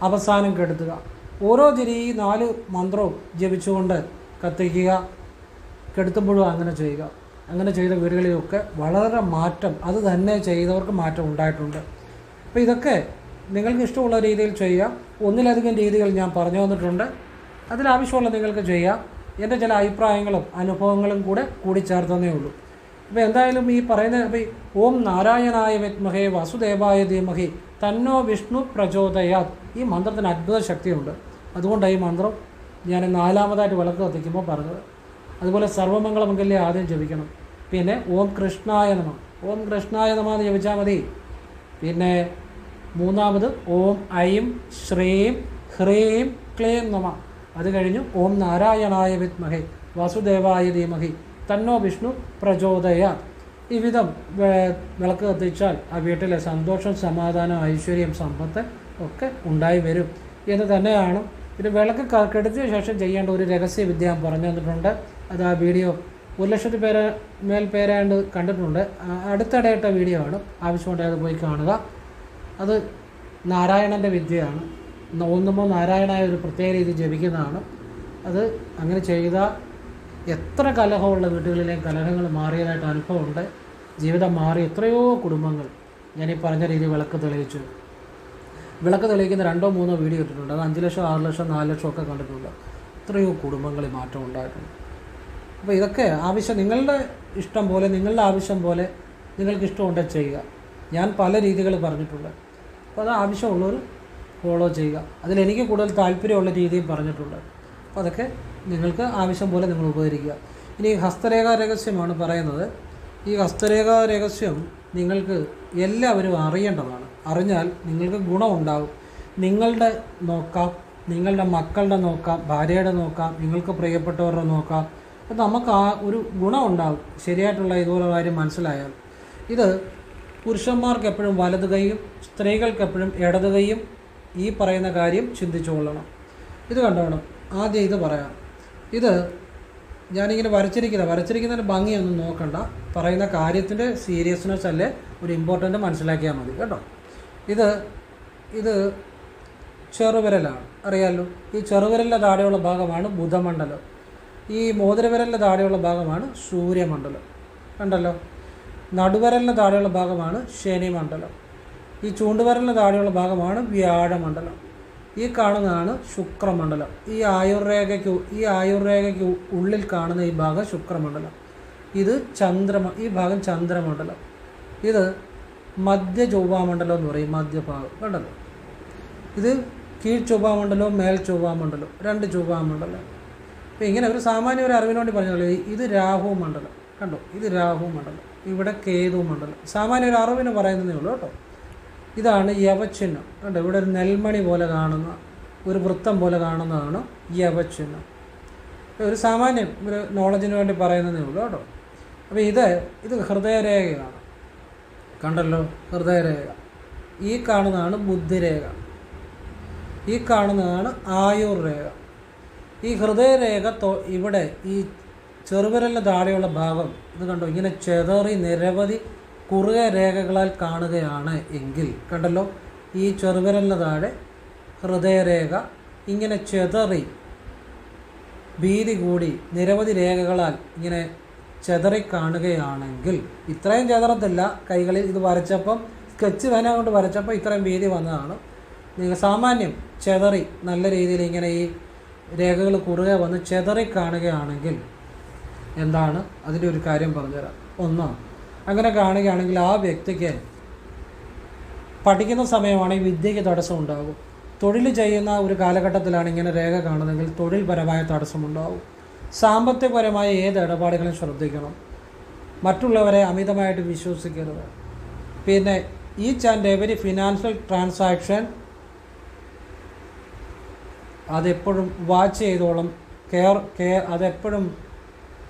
അവസാനം കെടുത്തുക. ഓരോ തിരി നാല് മന്ത്രവും ജപിച്ചുകൊണ്ട് കത്തിക്കുക കെടുത്തുമ്പോഴും അങ്ങനെ ചെയ്യുക. അങ്ങനെ ചെയ്ത വീടുകളിലൊക്കെ വളരെ മാറ്റം അത് തന്നെ ചെയ്തവർക്ക് മാറ്റം ഉണ്ടായിട്ടുണ്ട്. അപ്പോൾ ഇതൊക്കെ നിങ്ങൾക്ക് ഇഷ്ടമുള്ള രീതിയിൽ ചെയ്യാം. ഒന്നിലധികം രീതികൾ ഞാൻ പറഞ്ഞു തന്നിട്ടുണ്ട്. അതിലാവശ്യമുള്ള നിങ്ങൾക്ക് ചെയ്യാം. എന്റെ ചില അഭിപ്രായങ്ങളും അനുഭവങ്ങളും കൂടെ കൂടിച്ചേർത്തന്നേ ഉള്ളൂ. അപ്പോൾ എന്തായാലും ഈ പറയുന്ന ഓം നാരായണായ വിത്മഹേ വാസുദേവായ ധീമഹി തന്നോ വിഷ്ണു പ്രചോദയാത് ഈ മന്ത്രത്തിന് അത്ഭുത ശക്തിയുണ്ട്. അതുകൊണ്ടാണ് ഈ മന്ത്രം ഞാൻ നാലാമതായിട്ട് വിളക്ക് കത്തിക്കുമ്പോൾ പറഞ്ഞത്. അതുപോലെ സർവമംഗളമംഗല്യം ആദ്യം ജപിക്കണം. പിന്നെ ഓം കൃഷ്ണായ നമ. ഓം കൃഷ്ണായ നമ എന്ന് ജപിച്ചാൽ മതി. പിന്നെ മൂന്നാമത് ഓം ഐം ശ്രീം ഹ്രീം ക്ലീം നമ. അത് കഴിഞ്ഞു ഓം നാരായണായ വിത്മഹേ വാസുദേവായ ധീമഹി തന്നോ വിഷ്ണു പ്രചോദയ ഈ വിധം വേ- വിളക്ക് കത്തിച്ചാൽ ആ വീട്ടിലെ സന്തോഷം സമാധാനം ഐശ്വര്യം സമ്പത്ത് ഒക്കെ ഉണ്ടായി വരും. എന്ന് തന്നെയാണ്. പിന്നെ വിളക്ക് കെടുത്തിയ ശേഷം ചെയ്യേണ്ട ഒരു രഹസ്യവിദ്യ ഞാൻ പറഞ്ഞു തന്നിട്ടുണ്ട്. അത് ആ വീഡിയോ ഒരു ലക്ഷത്തി പേരെ മേൽ പേരാണ്ട് കണ്ടിട്ടുണ്ട്. അടുത്തിടെയിട്ട വീഡിയോ ആണ് ആവശ്യമുണ്ടായത് പോയി കാണുക. അത് നാരായണന്റെ വിദ്യയാണ്. ഓന്നുമ്പോൾ നാരായണായ ഒരു പ്രത്യേക രീതി ജപിക്കുന്നതാണ്. അത് അങ്ങനെ ചെയ്ത എത്ര കലഹമുള്ള വീടുകളിലെയും കലഹങ്ങൾ മാറിയതായിട്ട് അനുഭവമുണ്ട്. ജീവിതം മാറി എത്രയോ കുടുംബങ്ങൾ ഞാൻ ഈ പറഞ്ഞ രീതി വിളക്ക് തെളിയിച്ചു. വിളക്ക് തെളിയിക്കുന്ന രണ്ടോ മൂന്നോ വീഡിയോ ഇട്ടിട്ടുണ്ട്. അത് അഞ്ച് ലക്ഷം ആറ് ലക്ഷം നാല് ലക്ഷം ഒക്കെ കണ്ടിട്ടുണ്ട്. എത്രയോ കുടുംബങ്ങളിൽ മാറ്റം ഉണ്ടായിട്ടുണ്ട്. അപ്പോൾ ഇതൊക്കെ ആവശ്യം നിങ്ങളുടെ ഇഷ്ടം പോലെ നിങ്ങളുടെ ആവശ്യം പോലെ നിങ്ങൾക്ക് ഇഷ്ടമുണ്ട് ചെയ്യുക. ഞാൻ പല രീതികൾ പറഞ്ഞിട്ടുണ്ട്. അപ്പോൾ അത് ആവശ്യമുള്ളവർ ഫോളോ ചെയ്യുക. അതിൽ എനിക്ക് കൂടുതൽ താല്പര്യമുള്ള രീതിയും പറഞ്ഞിട്ടുണ്ട്. അപ്പോൾ അതൊക്കെ നിങ്ങൾക്ക് ആവശ്യം പോലെ നിങ്ങൾ ഉപകരിക്കുക. ഇനി ഹസ്തരേഖാ രഹസ്യമാണ് പറയുന്നത്. ഈ ഹസ്തരേഖാ രഹസ്യം നിങ്ങൾക്ക് എല്ലാവരും അറിയേണ്ടതാണ്. അറിഞ്ഞാൽ നിങ്ങൾക്ക് ഗുണമുണ്ടാകും. നിങ്ങളുടെ നോക്കാം നിങ്ങളുടെ മക്കളുടെ നോക്കാം ഭാര്യയുടെ നോക്കാം നിങ്ങൾക്ക് പ്രിയപ്പെട്ടവരുടെ നോക്കാം അപ്പോൾ നമുക്ക് ആ ഒരു ഗുണം ഉണ്ടാകും ശരിയായിട്ടുള്ള ഇതുപോലെ കാര്യം മനസ്സിലായാൽ. ഇത് പുരുഷന്മാർക്ക് എപ്പോഴും വലത് കൈയും സ്ത്രീകൾക്ക് എപ്പോഴും ഇടത് കൈയും ഈ പറയുന്ന കാര്യം ചിന്തിച്ചു കൊള്ളണം. ഇത് കണ്ടോണം. ആദ്യം ഇത് പറയാം. ഇത് ഞാനിങ്ങനെ വരച്ചിരിക്കുന്ന വരച്ചിരിക്കുന്നതിന്റെ ഭംഗിയൊന്നും നോക്കണ്ട. പറയുന്ന കാര്യത്തിന്റെ സീരിയസ്നെസ് അല്ലേ ഒരു ഇമ്പോർട്ടന്റ് മനസ്സിലാക്കിയാൽ മതി. കേട്ടോ? ഇത് ഇത് ചെറുവിരലാണ്. അറിയാമല്ലോ ഈ ചെറുവിരലിന്റെ താഴെയുള്ള ഭാഗമാണ് ബുധമണ്ഡലം. ഈ മോതിരവിരലിന്റെ താഴെയുള്ള ഭാഗമാണ് സൂര്യമണ്ഡലം. കണ്ടല്ലോ? നടുവരലിന് താഴെയുള്ള ഭാഗമാണ് ശനിമണ്ഡലം. ഈ ചൂണ്ടുവരലിന് താഴെയുള്ള ഭാഗമാണ് വ്യാഴമണ്ഡലം. ഈ കാണുന്നതാണ് ശുക്രമണ്ഡലം. ഈ ആയുർരേഖയ്ക്ക് ഈ ആയുർരേഖയ്ക്ക് ഉള്ളിൽ കാണുന്ന ഈ ഭാഗം ശുക്രമണ്ഡലം. ഇത് ചന്ദ്രമ ഈ ഭാഗം ചന്ദ്രമണ്ഡലം. ഇത് മധ്യ ചൊവ്വാമണ്ഡലം എന്ന് പറയും മധ്യഭാഗം. കണ്ടല്ലോ? ഇത് കീഴ് ചൊവ്വാമണ്ഡലവും മേൽ ചൊവ്വാമണ്ഡലവും രണ്ട് ചൊവ്വാമണ്ഡലം അപ്പോൾ ഇങ്ങനെ ഒരു സാമാന്യ ഒരു അറിവിന് വേണ്ടി പറഞ്ഞാൽ ഇത് രാഹു മണ്ഡലം. കണ്ടോ? ഇത് രാഹു മണ്ഡലം. ഇവിടെ കേതു മണ്ഡലം. സാമാന്യ ഒരു അറിവിന് പറയുന്നതേ ഉള്ളൂ കേട്ടോ. ഇതാണ് യവചിഹ്നം. കണ്ടോ? ഇവിടെ ഒരു നെൽമണി പോലെ കാണുന്ന ഒരു വൃത്തം പോലെ കാണുന്നതാണ് യവചിഹ്നം. ഒരു സാമാന്യം ഒരു നോളജിന് വേണ്ടി പറയുന്നതേ ഉള്ളൂ കേട്ടോ. അപ്പോൾ ഇത് ഇത് ഹൃദയരേഖയാണ്. കണ്ടല്ലോ? ഹൃദയരേഖ. ഈ കാണുന്നതാണ് ബുദ്ധിരേഖ. ഈ കാണുന്നതാണ് ആയുർ രേഖ ഈ ഹൃദയരേഖ ഇവിടെ ഈ ചെറുവിരലിന് താഴെയുള്ള ഭാഗം ഇത് കണ്ടോ? ഇങ്ങനെ ചെതറി നിരവധി കുറുകെ രേഖകളാൽ കാണുകയാണ് എങ്കിൽ കണ്ടല്ലോ? ഈ ചെറുവിരലിന് താഴെ ഹൃദയരേഖ ഇങ്ങനെ ചെതറി ഭീതി കൂടി നിരവധി രേഖകളാൽ ഇങ്ങനെ ചെതറി കാണുകയാണെങ്കിൽ ഇത്രയും ചെതറത്തില്ല കൈകളിൽ ഇത് വരച്ചപ്പം സ്കെച്ച് പേന കൊണ്ട് വരച്ചപ്പോൾ ഇത്രയും ഭീതി വന്നതാണ്. സാമാന്യം ചെതറി നല്ല രീതിയിൽ ഇങ്ങനെ ഈ രേഖകൾ കുറുകെ വന്ന് ചെതറി കാണുകയാണെങ്കിൽ എന്താണ്? അതിന്റെ ഒരു കാര്യം പറഞ്ഞുതരാം. ഒന്ന് അങ്ങനെ കാണുകയാണെങ്കിൽ ആ വ്യക്തിക്ക് പഠിക്കുന്ന സമയമാണെങ്കിൽ വിദ്യയ്ക്ക് തടസ്സം ഉണ്ടാകും. തൊഴിൽ ചെയ്യുന്ന ഒരു കാലഘട്ടത്തിലാണ് ഇങ്ങനെ രേഖ കാണുന്നതെങ്കിൽ തൊഴിൽപരമായ തടസ്സമുണ്ടാകും സാമ്പത്തികപരമായ ഏത് ഇടപാടുകളും ശ്രദ്ധിക്കണം. മറ്റുള്ളവരെ അമിതമായിട്ട് വിശ്വസിക്കരുത്. പിന്നെ each and every financial transaction അതെപ്പോഴും വാച്ച് ചെയ്തോളം കെയർ കെയർ അതെപ്പോഴും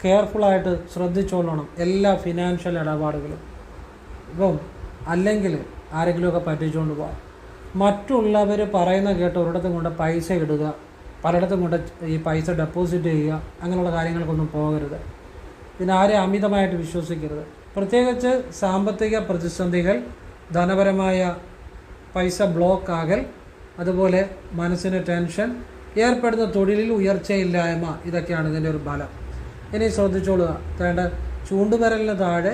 കെയർഫുള്ളായിട്ട് ശ്രദ്ധിച്ചോളണം എല്ലാ ഫിനാൻഷ്യൽ ഇടപാടുകളും. ഇപ്പം അല്ലെങ്കിൽ ആരെങ്കിലുമൊക്കെ പറ്റിച്ചുകൊണ്ട് പോകാം മറ്റുള്ളവർ പറയുന്ന കേട്ട് ഒരിടത്തും കൊണ്ട് പൈസ ഇടുക പലയിടത്തും കൊണ്ട് ഈ പൈസ ഡെപ്പോസിറ്റ് ചെയ്യുക അങ്ങനെയുള്ള കാര്യങ്ങൾക്കൊന്നും പോകരുത്. പിന്നെ ആരെ അമിതമായിട്ട് വിശ്വസിക്കരുത്. പ്രത്യേകിച്ച് സാമ്പത്തിക പ്രതിസന്ധികൾ ധനപരമായ പൈസ ബ്ലോക്ക് ആകൽ അതുപോലെ മനസ്സിന് ടെൻഷൻ ഏർപ്പെടുന്ന തൊഴിലിൽ ഉയർച്ചയില്ലായ്മ. ഇതൊക്കെയാണ് ഇതിന്റെ ഒരു ഫലം ഇനി ശ്രദ്ധിച്ചോളുക. വേണ്ട ചൂണ്ടുവിരലിന് താഴെ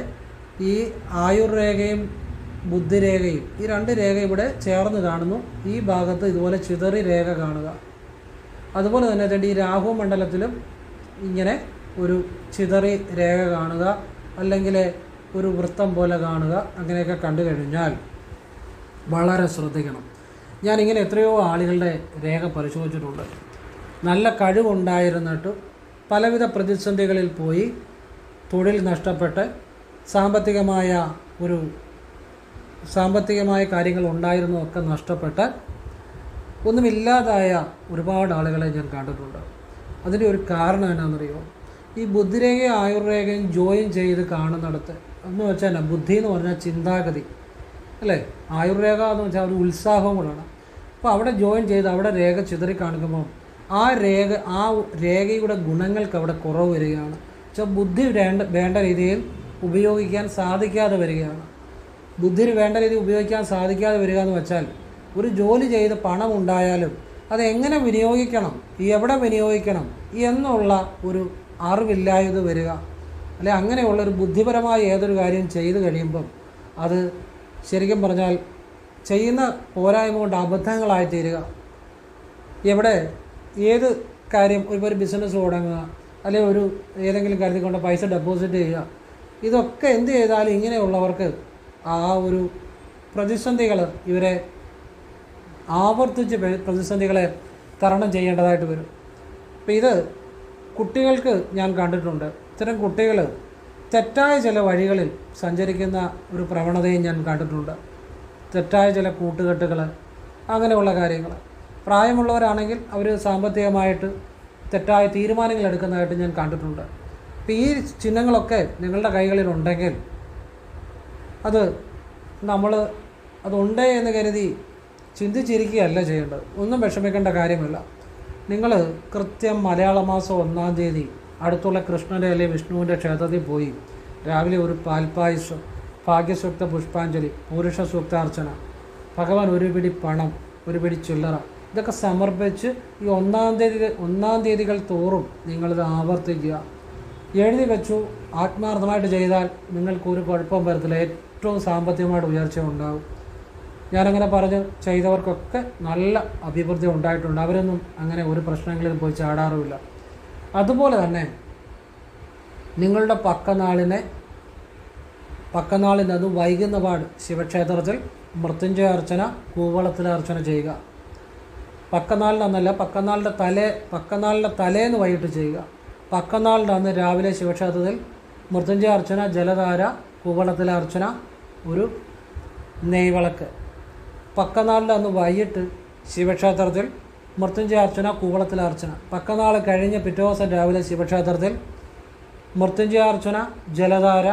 ഈ ആയുർരേഖയും ബുദ്ധിരേഖയും ഈ രണ്ട് രേഖ ഇവിടെ ചേർന്ന് കാണുന്നു. ഈ ഭാഗത്ത് ഇതുപോലെ ചിതറി രേഖ കാണുക. അതുപോലെ തന്നെ തേണ്ട ഈ രാഹു മണ്ഡലത്തിലും ഇങ്ങനെ ഒരു ചിതറി രേഖ കാണുക. അല്ലെങ്കിൽ ഒരു വൃത്തം പോലെ കാണുക. അങ്ങനെയൊക്കെ കണ്ടു കഴിഞ്ഞാൽ വളരെ ശ്രദ്ധിക്കണം. ഞാനിങ്ങനെ എത്രയോ ആളുകളുടെ രേഖ പരിശോധിച്ചിട്ടുണ്ട്. നല്ല കഴിവുണ്ടായിരുന്നിട്ട് പലവിധ പ്രതിസന്ധികളിൽ പോയി തൊഴിൽ നഷ്ടപ്പെട്ട് സാമ്പത്തികമായ ഒരു സാമ്പത്തികമായ കാര്യങ്ങൾ ഉണ്ടായിരുന്നതൊക്കെ നഷ്ടപ്പെട്ട് ഒന്നുമില്ലാതായ ഒരുപാട് ആളുകളെ ഞാൻ കണ്ടിട്ടുണ്ട്. അതിന്റെ ഒരു കാരണം എന്നാണെന്നറിയോ ഈ ബുദ്ധിരേഖയും ആയുർരേഖയും ജോയിൻ ചെയ്ത് കാണുന്നിടത്ത് എന്ന് വെച്ചാൽ ബുദ്ധി എന്ന് പറഞ്ഞാൽ ചിന്താഗതി. അല്ലേ? ആയുർരേഖ എന്ന് വെച്ചാൽ ഒരു ഉത്സാഹവും കൂടാണ് അപ്പോൾ അവിടെ ജോയിൻ ചെയ്ത് അവിടെ രേഖ ചിതറി കാണിക്കുമ്പോൾ ആ രേഖ ആ രേഖയുടെ ഗുണങ്ങൾക്ക് അവിടെ കുറവ് വരികയാണ്. വെച്ചാൽ ബുദ്ധി വേണ്ട വേണ്ട രീതിയിൽ ഉപയോഗിക്കാൻ സാധിക്കാതെ വരികയാണ്. ബുദ്ധിന് വേണ്ട രീതിയിൽ ഉപയോഗിക്കാൻ സാധിക്കാതെ വരിക എന്ന് വെച്ചാൽ ഒരു ജോലി ചെയ്ത് പണം ഉണ്ടായാലും അത് എങ്ങനെ വിനിയോഗിക്കണം എവിടെ വിനിയോഗിക്കണം എന്നുള്ള ഒരു അറിവില്ലായത് വരിക. അല്ലെ അങ്ങനെയുള്ള ഒരു ബുദ്ധിപരമായ ഏതൊരു കാര്യം ചെയ്തു കഴിയുമ്പം അത് ശരിക്കും പറഞ്ഞാൽ ചെയ്യുന്ന പോരായ്മ കൊണ്ട് അബദ്ധങ്ങളായി തീരുക. എവിടെ ഏത് കാര്യം ഇപ്പോൾ ഒരു ബിസിനസ് തുടങ്ങുക അല്ലെങ്കിൽ ഒരു ഏതെങ്കിലും കാര്യത്തിൽ കൊണ്ട് പൈസ ഡെപ്പോസിറ്റ് ചെയ്യുക ഇതൊക്കെ എന്ത് ചെയ്താലും ഇങ്ങനെയുള്ളവർക്ക് ആ ഒരു പ്രതിസന്ധികൾ ഇവരെ ആവർത്തിച്ച് പ്രതിസന്ധികളെ തരണം ചെയ്യേണ്ടതായിട്ട് വരും. അപ്പോൾ ഇത് കുട്ടികൾക്ക് ഞാൻ കണ്ടിട്ടുണ്ട്. ഇത്തരം കുട്ടികൾ തെറ്റായ ചില വഴികളിൽ സഞ്ചരിക്കുന്ന ഒരു പ്രവണതയും ഞാൻ കണ്ടിട്ടുണ്ട്. തെറ്റായ ചില കൂട്ടുകെട്ടുകൾ അങ്ങനെയുള്ള കാര്യങ്ങൾ. പ്രായമുള്ളവരാണെങ്കിൽ അവർ സാമ്പത്തികമായിട്ട് തെറ്റായ തീരുമാനങ്ങൾ എടുക്കുന്നതായിട്ട് ഞാൻ കണ്ടിട്ടുണ്ട്. അപ്പോൾ ഈ ചിഹ്നങ്ങളൊക്കെ നിങ്ങളുടെ കൈകളിലുണ്ടെങ്കിൽ അത് നമ്മൾ അതുണ്ട് എന്ന് കരുതി ചിന്തിച്ചിരിക്കുകയല്ല ചെയ്യേണ്ടത്. ഒന്നും വിഷമിക്കേണ്ട കാര്യമില്ല. നിങ്ങൾ കൃത്യം മലയാള മാസം ഒന്നാം തീയതി അടുത്തുള്ള കൃഷ്ണന്റെ അല്ലെങ്കിൽ വിഷ്ണുവിന്റെ ക്ഷേത്രത്തിൽ പോയി. രാവിലെ ഒരു പാൽപ്പായസം ഭാഗ്യസൂക്ത പുഷ്പാഞ്ജലി പുരുഷ സൂക്താർച്ചന ഭഗവാൻ ഒരു പിടി പണം ഒരു പിടി ചില്ലറ. ഇതൊക്കെ സമർപ്പിച്ച് ഈ ഒന്നാം തീയതി ഒന്നാം തീയതികൾ തോറും നിങ്ങളിത് ആവർത്തിക്കുക. എഴുതി വെച്ചു ആത്മാർത്ഥമായിട്ട് ചെയ്താൽ നിങ്ങൾക്ക് ഒരു കുഴപ്പം വരത്തില്ല. ഏറ്റവും സാമ്പത്തികമായിട്ട് ഉയർച്ച ഉണ്ടാകും ഞാനങ്ങനെ പറഞ്ഞ് ചെയ്തവർക്കൊക്കെ നല്ല അഭിവൃദ്ധി ഉണ്ടായിട്ടുണ്ട്. അവരൊന്നും അങ്ങനെ ഒരു പ്രശ്നങ്ങളിലും പോയി ചാടാറുമില്ല. അതുപോലെ തന്നെ നിങ്ങളുടെ പക്കനാളിനെ പക്കനാളിന് അത് വൈകുന്ന പാട് ശിവക്ഷേത്രത്തിൽ മൃത്യുഞ്ജയ അർച്ചന കൂവളത്തിലെ അർച്ചന ചെയ്യുക. പക്കനാളിന്റെ അന്നല്ല പക്കനാളിന്റെ തലേ പക്കനാളിന്റെ തലേന്ന് വൈകിട്ട് ചെയ്യുക. പക്കനാളിന്റെ അന്ന് രാവിലെ ശിവക്ഷേത്രത്തിൽ മൃത്യുഞ്ജയ അർച്ചന ജലധാര കൂവളത്തിലെ അർച്ചന ഒരു നെയ്വിളക്ക്. പക്കനാളിന്റെ അന്ന് വൈകിട്ട് ശിവക്ഷേത്രത്തിൽ മൃത്യുഞ്ജയ അർച്ചന കൂവളത്തിലെ അർച്ചന. പക്കനാൾ കഴിഞ്ഞ പിറ്റേ ദിവസം രാവിലെ ശിവക്ഷേത്രത്തിൽ മൃത്യുഞ്ജയ അർച്ചന ജലധാര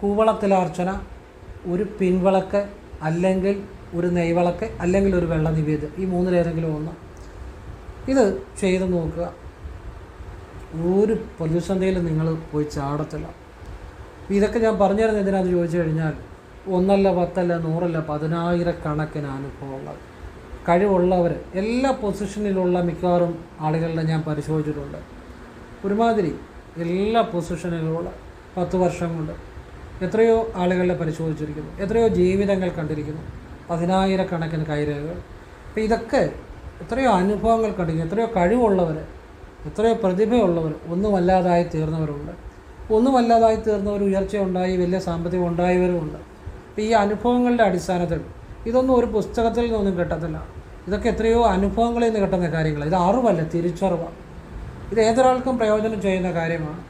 കൂവളത്തിലെ അർച്ചന ഒരു പിൻവിളക്ക് അല്ലെങ്കിൽ ഒരു നെയ്വിളക്ക് അല്ലെങ്കിൽ ഒരു വെള്ള നിവേദ്യം. ഈ മൂന്നിലേതെങ്കിലും ഒന്ന് ഇത് ചെയ്ത് നോക്കുക. ഒരു പ്രതിസന്ധിയിലും നിങ്ങൾ പോയി ചാടത്തില്ല. ഇതൊക്കെ ഞാൻ പറഞ്ഞു തരുന്നത് എന്തിനാന്ന് ചോദിച്ചു കഴിഞ്ഞാൽ ഒന്നല്ല പത്തല്ല നൂറല്ല പതിനായിരക്കണക്കിന് അനുഭവങ്ങൾ കഴിവുള്ളവർ എല്ലാ പൊസിഷനിലുള്ള മിക്കവാറും ആളുകളുടെ ഞാൻ പരിശോധിച്ചിട്ടുണ്ട്. ഒരുമാതിരി എല്ലാ പൊസിഷനിലുള്ള പത്ത് വർഷം കൊണ്ട് എത്രയോ ആളുകളെ പരിശോധിച്ചിരിക്കുന്നു. എത്രയോ ജീവിതങ്ങൾ കണ്ടിരിക്കുന്നു. പതിനായിരക്കണക്കിന് കൈരേഖകൾ. അപ്പോൾ ഇതൊക്കെ എത്രയോ അനുഭവങ്ങൾ കണ്ടിരിക്കുന്നു. എത്രയോ കഴിവുള്ളവർ എത്രയോ പ്രതിഭയുള്ളവർ ഒന്നുമല്ലാതായി തീർന്നവരുണ്ട്. ഒന്നുമല്ലാതായി തീർന്നവർ ഉയർച്ച ഉണ്ടായി വലിയ സാമ്പത്തികം ഉണ്ടായവരുമുണ്ട്. അപ്പോൾ ഈ അനുഭവങ്ങളുടെ അടിസ്ഥാനത്തിൽ ഇതൊന്നും ഒരു പുസ്തകത്തിൽ നിന്നൊന്നും കിട്ടത്തില്ല. ഇതൊക്കെ എത്രയോ അനുഭവങ്ങളിൽ നിന്ന് കിട്ടുന്ന കാര്യങ്ങളാണ് ഇത് അറിവല്ല തിരിച്ചറിവാണ് ഇത് ഏതൊരാൾക്കും പ്രയോജനം ചെയ്യുന്ന കാര്യമാണ്.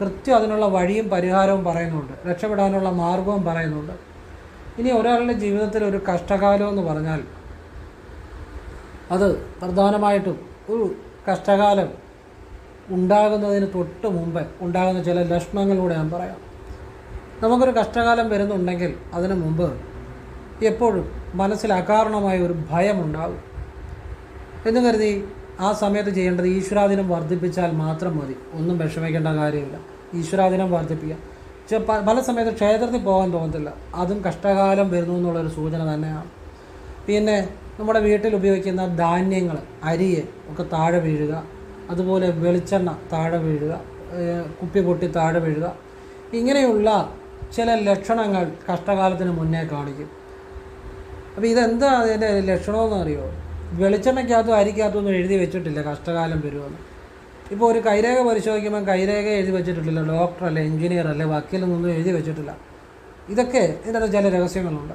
കൃത്യം അതിനുള്ള വഴിയും പരിഹാരവും പറയുന്നുണ്ട്. രക്ഷപ്പെടാനുള്ള മാർഗവും പറയുന്നുണ്ട്. ഇനി ഒരാളുടെ ജീവിതത്തിൽ ഒരു കഷ്ടകാലം എന്ന് പറഞ്ഞാൽ അത് പ്രധാനമായിട്ടും ഒരു കഷ്ടകാലം ഉണ്ടാകുന്നതിന് തൊട്ട് മുമ്പ് ഉണ്ടാകുന്ന ചില ലക്ഷണങ്ങളിലൂടെ ഞാൻ പറയാം. നമുക്കൊരു കഷ്ടകാലം വരുന്നുണ്ടെങ്കിൽ അതിനു മുമ്പ് എപ്പോഴും മനസ്സിൽ അകാരണമായ ഒരു ഭയമുണ്ടാകും എന്ന് കരുതി ആ സമയത്ത് ചെയ്യേണ്ടത് ഈശ്വരാധീനം വർദ്ധിപ്പിച്ചാൽ മാത്രം മതി. ഒന്നും വിഷമിക്കേണ്ട കാര്യമില്ല. ഈശ്വരാധീനം വർദ്ധിപ്പിക്കുക. പല സമയത്ത് ക്ഷേത്രത്തിൽ പോകാൻ തോന്നത്തില്ല. അതും കഷ്ടകാലം വരുന്നു എന്നുള്ളൊരു സൂചന തന്നെയാണ്. പിന്നെ നമ്മുടെ വീട്ടിൽ ഉപയോഗിക്കുന്ന ധാന്യങ്ങൾ അരിയെ ഒക്കെ താഴെ വീഴുക അതുപോലെ വെളിച്ചെണ്ണ താഴെ വീഴുക കുപ്പി പൊട്ടി താഴെ വീഴുക ഇങ്ങനെയുള്ള ചില ലക്ഷണങ്ങൾ കഷ്ടകാലത്തിന് മുന്നേ കാണിക്കും. അപ്പോൾ ഇതെന്താ അതിന്റെ ലക്ഷണമെന്ന് അറിയോ? വെളിച്ചെണ്ണയ്ക്കകത്തും അരിക്കകത്തൊന്നും എഴുതി വെച്ചിട്ടില്ല കഷ്ടകാലം വരുമെന്ന്. ഇപ്പോൾ ഒരു കൈരേഖ പരിശോധിക്കുമ്പോൾ കൈരേഖ എഴുതി വെച്ചിട്ടില്ല ഡോക്ടർ അല്ല എഞ്ചിനീയർ അല്ലെ വക്കീലൊന്നും എഴുതി വെച്ചിട്ടില്ല. ഇതൊക്കെ ഇതിനകത്ത് ചില രഹസ്യങ്ങളുണ്ട്.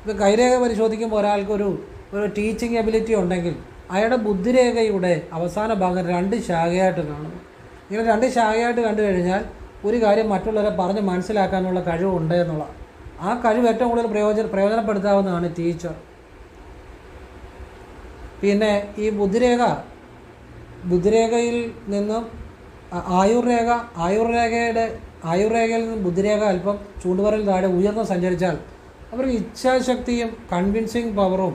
ഇപ്പോൾ കൈരേഖ പരിശോധിക്കുമ്പോൾ ഒരാൾക്കൊരു ഒരു ടീച്ചിങ് എബിലിറ്റി ഉണ്ടെങ്കിൽ അയാളുടെ ബുദ്ധിരേഖയുടെ അവസാന ഭാഗം രണ്ട് ശാഖയായിട്ട് കാണും ഇങ്ങനെ രണ്ട് ശാഖയായിട്ട് കണ്ടു കഴിഞ്ഞാൽ ഒരു കാര്യം മറ്റുള്ളവരെ പറഞ്ഞ് മനസ്സിലാക്കാനുള്ള കഴിവുണ്ട് എന്നുള്ള ആ കഴിവ് ഏറ്റവും കൂടുതൽ പ്രയോജന പ്രയോജനപ്പെടുത്താവുന്നതാണ് ടീച്ചർ പിന്നെ ഈ ബുദ്ധിരേഖ ബുദ്ധിരേഖയിൽ നിന്നും ആയുർരേഖ ആയുർരേഖയുടെ ആയുർരേഖയിൽ നിന്നും ബുദ്ധിരേഖ അല്പം ചൂണ്ടുവരൽ താഴെ ഉയർന്ന് സഞ്ചരിച്ചാൽ അവർക്ക് ഇച്ഛാശക്തിയും കൺവിൻസിങ് പവറും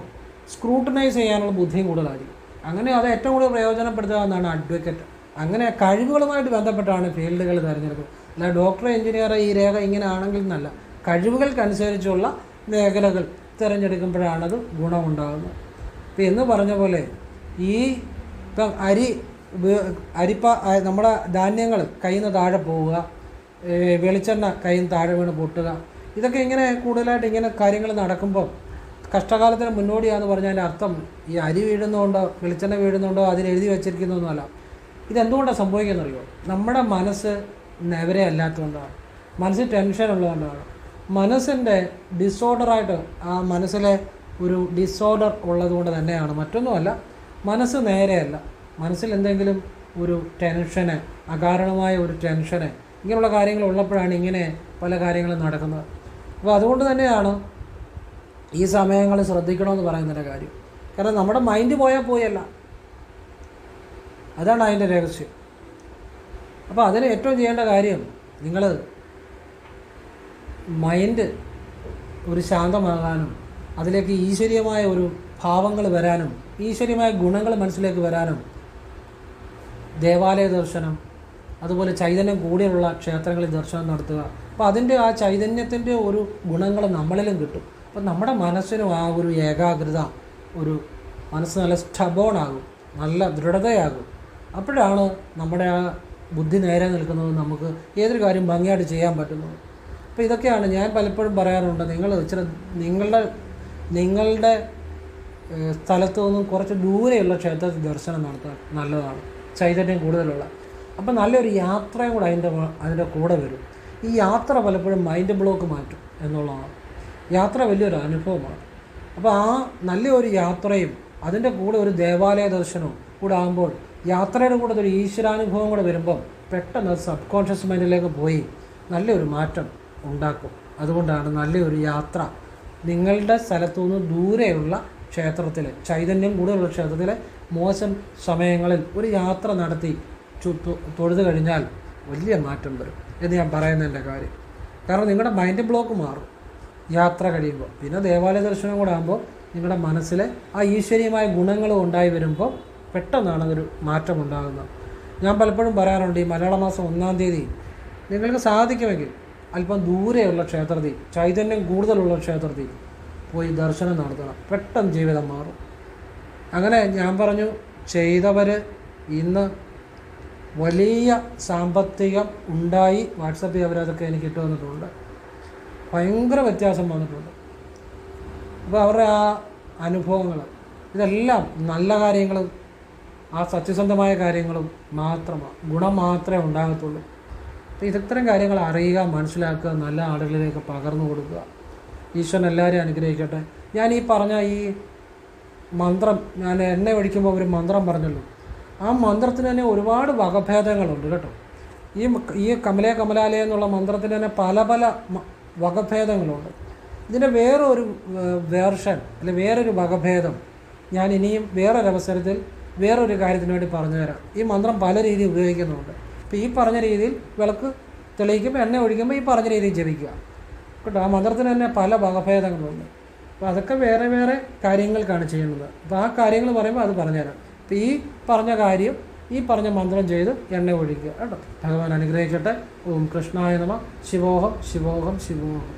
സ്ക്രൂട്ടനൈസ് ചെയ്യാനുള്ള ബുദ്ധിയും കൂടുതലായിരിക്കും. അങ്ങനെ അത് ഏറ്റവും കൂടുതൽ പ്രയോജനപ്പെടുത്താവുന്നതാണ് അഡ്വക്കേറ്റ് അങ്ങനെ കഴിവുകളുമായിട്ട് ബന്ധപ്പെട്ടാണ് ഫീൽഡുകൾ തിരഞ്ഞെടുക്കുന്നത്. അല്ല ഡോക്ടർ എഞ്ചിനീയർ ഈ രേഖ ഇങ്ങനെ ആണെങ്കിൽ എന്നല്ല കഴിവുകൾക്കനുസരിച്ചുള്ള മേഖലകൾ തിരഞ്ഞെടുക്കുമ്പോഴാണത് ഗുണമുണ്ടാകുന്നത്. ഇപ്പം എന്ന് പറഞ്ഞ പോലെ ഈ ഇപ്പം അരി അരിപ്പ നമ്മുടെ ധാന്യങ്ങൾ കയ്യിൽ നിന്ന് താഴെ പോവുക വെളിച്ചെണ്ണ കയ്യിൽ നിന്ന് താഴെ വീണ് പൊട്ടുക ഇതൊക്കെ ഇങ്ങനെ കൂടുതലായിട്ട് ഇങ്ങനെ കാര്യങ്ങൾ നടക്കുമ്പോൾ കഷ്ടകാലത്തിന് മുന്നോടിയാന്ന് പറഞ്ഞതിന്റെ അർത്ഥം ഈ അരി വീഴുന്നുണ്ടോ വെളിച്ചെണ്ണ വീഴുന്നുണ്ടോ അതിൽ എഴുതി വെച്ചിരിക്കുന്നതൊന്നുമല്ല ഇതെന്തുകൊണ്ടാണ് സംഭവിക്കുന്നറിയോ? നമ്മുടെ മനസ്സ് നെവരെ അല്ലാത്തതുകൊണ്ടാണ്. മനസ്സിൽ ടെൻഷൻ ഉള്ളതുകൊണ്ടാണ് മനസ്സിന്റെ ഡിസോർഡറായിട്ട് ആ മനസ്സിലെ ഒരു ഡിസോർഡർ ഉള്ളതുകൊണ്ട് തന്നെയാണ്. മറ്റൊന്നുമല്ല മനസ്സ് നേരെയല്ല. മനസ്സിൽ എന്തെങ്കിലും ഒരു ടെൻഷന് അകാരണമായ ഒരു ടെൻഷന് ഇങ്ങനെയുള്ള കാര്യങ്ങൾ ഉള്ളപ്പോഴാണ് ഇങ്ങനെ പല കാര്യങ്ങളും നടക്കുന്നത്. അപ്പോൾ അതുകൊണ്ട് തന്നെയാണ് ഈ സമയങ്ങൾ ശ്രദ്ധിക്കണമെന്ന് പറയുന്നതിന്റെ കാര്യം. കാരണം നമ്മുടെ മൈൻഡ് പോയാൽ പോയല്ല. അതാണ് അതിന്റെ രഹസ്യം. അപ്പോൾ അതിന് ഏറ്റവും ചെയ്യേണ്ട കാര്യം നിങ്ങൾ മൈൻഡ് ഒരു ശാന്തമാകാനും അതിലേക്ക് ഈശ്വരീയമായ ഒരു ഭാവങ്ങൾ വരാനും ഈശ്വരീയമായ ഗുണങ്ങൾ മനസ്സിലേക്ക് വരാനും ദേവാലയ ദർശനം അതുപോലെ ചൈതന്യം കൂടിയുള്ള ക്ഷേത്രങ്ങളിൽ ദർശനം നടത്തുക. അപ്പോൾ അതിന്റെ ആ ചൈതന്യത്തിന്റെ ഒരു ഗുണങ്ങൾ നമ്മളിലും കിട്ടും. അപ്പോൾ നമ്മുടെ മനസ്സിനും ആ ഒരു ഏകാഗ്രത ഒരു മനസ്സ് നല്ല സ്റ്റബോണാകും നല്ല ദൃഢതയാകും. അപ്പോഴാണ് നമ്മുടെ ആ ബുദ്ധി നേരെ നിൽക്കുന്നത് നമുക്ക് ഏതൊരു കാര്യം ഭംഗിയായിട്ട് ചെയ്യാൻ പറ്റുന്നത്. അപ്പോൾ ഇതൊക്കെയാണ് ഞാൻ പലപ്പോഴും പറയാറുണ്ട്. നിങ്ങൾ ഇച്ചിരി നിങ്ങളുടെ നിങ്ങളുടെ സ്ഥലത്തു നിന്നും കുറച്ച് ദൂരെയുള്ള ക്ഷേത്രത്തിൽ ദർശനം നടത്താൻ നല്ലതാണ്. ചൈതന്യം കൂടുതലുള്ള. അപ്പോൾ നല്ലൊരു യാത്രയും കൂടെ അതിന്റെ അതിന്റെ കൂടെ വരും. ഈ യാത്ര പലപ്പോഴും മൈൻഡ് ബ്ലോക്ക് മാറ്റും എന്നുള്ളതാണ്. യാത്ര വലിയൊരു അനുഭവമാണ്. അപ്പോൾ ആ നല്ലൊരു യാത്രയും അതിന്റെ കൂടെ ഒരു ദേവാലയ ദർശനവും കൂടെ ആകുമ്പോൾ യാത്രയുടെ കൂടെ ഒരു ഈശ്വരാനുഭവം കൂടെ വരുമ്പം പെട്ടെന്ന് അത് സബ് കോൺഷ്യസ് മൈൻഡിലേക്ക് പോയി. നല്ലൊരു മാറ്റം. ഉണ്ടാക്കും. അതുകൊണ്ടാണ് നല്ലൊരു യാത്ര നിങ്ങളുടെ സ്ഥലത്തു നിന്ന് ദൂരെയുള്ള ക്ഷേത്രത്തിൽ ചൈതന്യം കൂടുതലുള്ള ക്ഷേത്രത്തിൽ മോശം സമയങ്ങളിൽ ഒരു യാത്ര നടത്തി തൊഴുതു കഴിഞ്ഞാൽ വലിയ മാറ്റം വരും എന്ന് ഞാൻ പറയുന്നതിന്റെ കാര്യം. കാരണം നിങ്ങളുടെ മൈൻഡ് ബ്ലോക്ക് മാറും. യാത്ര കഴിയുമ്പോൾ. പിന്നെ ദേവാലയ ദർശനം കൂടെ ആകുമ്പോൾ നിങ്ങളുടെ മനസ്സിൽ ആ ഈശ്വരീയമായ ഗുണങ്ങളും ഉണ്ടായി വരുമ്പോൾ പെട്ടെന്നാണ് അതൊരു മാറ്റം ഉണ്ടാകുന്നത്. ഞാൻ പലപ്പോഴും പറയാറുണ്ട് ഈ മലയാള മാസം ഒന്നാം തീയതി നിങ്ങൾക്ക് സാധിക്കുമെങ്കിൽ അല്പം ദൂരെയുള്ള ക്ഷേത്രത്തിൽ ചൈതന്യം കൂടുതലുള്ള ക്ഷേത്രത്തിൽ പോയി ദർശനം നടത്തണം. പെട്ടെന്ന് ജീവിതം മാറും. അങ്ങനെ ഞാൻ പറഞ്ഞു ചെയ്തവർ ഇന്ന് വലിയ സാമ്പത്തികം ഉണ്ടായി. വാട്സപ്പിൽ അവരതൊക്കെ എനിക്ക് ഇട്ട് വന്നിട്ടുണ്ട് ഭയങ്കര വ്യത്യാസം വന്നിട്ടുണ്ട്. അപ്പോൾ അവരുടെ ആ അനുഭവങ്ങൾ ഇതെല്ലാം നല്ല കാര്യങ്ങളും ആ സത്യസന്ധമായ കാര്യങ്ങളും മാത്രമാണ് ഗുണം മാത്രമേ ഉണ്ടാകത്തുള്ളൂ. അപ്പോൾ ഇത്തരം കാര്യങ്ങൾ അറിയുക മനസ്സിലാക്കുക നല്ല ആളുകളിലേക്ക് പകർന്നു കൊടുക്കുക. ഈശ്വരൻ എല്ലാവരെയും അനുഗ്രഹിക്കട്ടെ. ഞാൻ ഈ പറഞ്ഞ ഈ മന്ത്രം ഞാൻ എണ്ണ ഒഴിക്കുമ്പോൾ ഒരു മന്ത്രം പറഞ്ഞല്ലോ. ആ മന്ത്രത്തിന് തന്നെ ഒരുപാട് വകഭേദങ്ങളുണ്ട് കേട്ടോ. ഈ ഈ കമലേ കമലാലയ എന്നുള്ള മന്ത്രത്തിന് തന്നെ പല പല വകഭേദങ്ങളുണ്ട്. ഇതിന്റെ വേറൊരു വേർഷൻ അല്ലെ വേറൊരു വകഭേദം ഞാൻ ഇനിയും വേറൊരവസരത്തിൽ വേറൊരു കാര്യത്തിന് വേണ്ടി പറഞ്ഞു തരാം ഈ മന്ത്രം പല രീതിയിൽ ഉപയോഗിക്കുന്നുണ്ട്. ഇപ്പോൾ ഈ പറഞ്ഞ രീതിയിൽ വിളക്ക് തെളിയിക്കുമ്പോൾ എണ്ണ ഒഴിക്കുമ്പോൾ ഈ പറഞ്ഞ രീതിയിൽ ജപിക്കുക. കേട്ടോ? ആ മന്ത്രത്തിന് തന്നെ പല വകഭേദങ്ങളുണ്ട് അപ്പോൾ അതൊക്കെ വേറെ വേറെ കാര്യങ്ങൾക്കാണ് ചെയ്യുന്നത്. അപ്പോൾ ആ കാര്യങ്ങൾ പറയുമ്പോൾ അത് പറഞ്ഞുതരാം. അപ്പോൾ ഈ പറഞ്ഞ കാര്യം ഈ പറഞ്ഞ മന്ത്രം ചെയ്ത് എണ്ണ ഒഴിക്കുക. കേട്ടോ? ഭഗവാൻ അനുഗ്രഹിക്കട്ടെ. ഓം കൃഷ്ണായ നമ. ശിവോഹം ശിവോഹം ശിവോഹം.